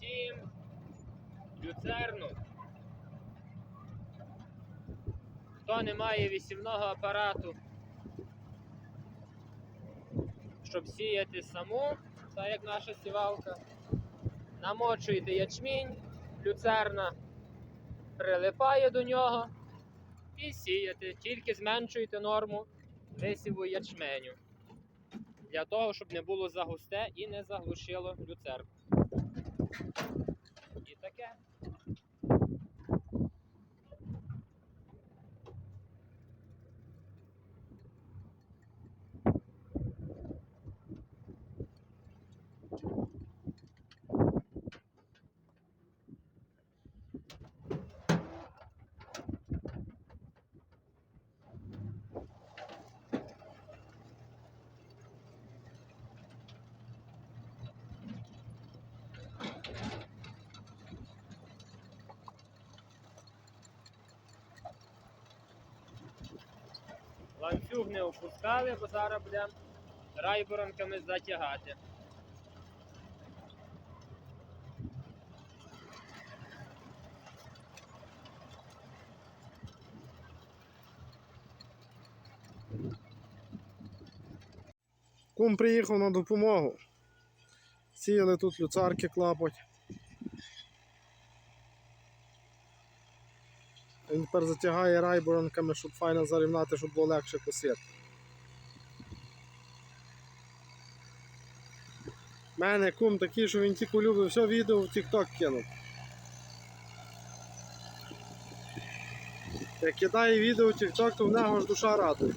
Сім. Люцерну. Хто не має вісімного апарату, щоб сіяти саму, так як наша сівалка, намочуєте ячмінь, люцерна прилипає до нього і сіяти. Тільки зменшуєте норму висіву ячменю. Для того, щоб не було загусте і не заглушило люцерку. І таке. Ланцюг не опускали, бо зараз будемо райборонками затягати. Кум приїхав на допомогу. Сіяли тут люцарки клапоть. Він тепер затягає райборонками, щоб файно зарівнати, щоб було легше косити. У мене кум такий, що він тільки любить все відео в TikTok кинув. Як кидає відео в TikTok, то в нього ж душа радує.